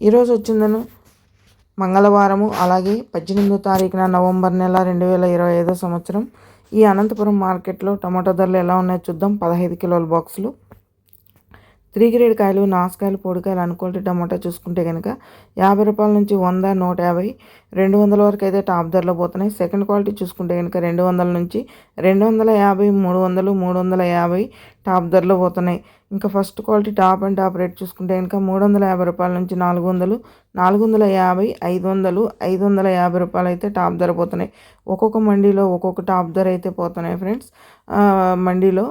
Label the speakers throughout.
Speaker 1: ఈరోజు వచ్చిందను మంగళవారము అలాగే పద్దెనిమిదో తారీఖున నవంబర్ నెల రెండు వేల ఇరవై ఐదో సంవత్సరం. ఈ అనంతపురం మార్కెట్లో టమాటో ధరలు ఎలా ఉన్నాయో చూద్దాం. పదహైదు కిలోల బాక్సులు. త్రీ గ్రేడ్ కాయలు నాసుకాయలు పొడికాయలు అనుకోటి టమాటా చూసుకుంటే కనుక యాభై రూపాయల నుంచి వంద నూట యాభై రెండు వందల వరకు అయితే టాప్ ధరలో పోతున్నాయి. సెకండ్ క్వాలిటీ చూసుకుంటే కనుక రెండు వందల నుంచి రెండు వందల యాభై మూడు వందలు మూడు వందల యాభై టాప్ ధరలో పోతున్నాయి. ఇంకా first quality top and top rate చూసుకుంటే కనుక మూడు వందల యాభై రూపాయల నుంచి నాలుగు వందలు నాలుగు వందల యాభై ఐదు వందలు ఐదు వందల యాభై రూపాయలు అయితే టాప్ ధర పోతున్నాయి. ఒక్కొక్క మండీలో ఒక్కొక్క టాప్ ధర అయితే పోతున్నాయి ఫ్రెండ్స్. మండీలో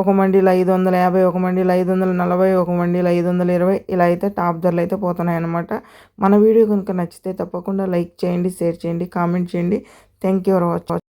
Speaker 1: ఒక మండీలు ఐదు వందల యాభై ఒక మండీలు ఐదు వందల నలభై ఒక మండీలు ఐదు వందల ఇరవై ఇలా అయితే టాప్ ధరలు అయితే పోతున్నాయి అన్నమాట. మన వీడియో కనుక నచ్చితే తప్పకుండా లైక్ చేయండి షేర్ చేయండి కామెంట్ చేయండి. Thank you for watch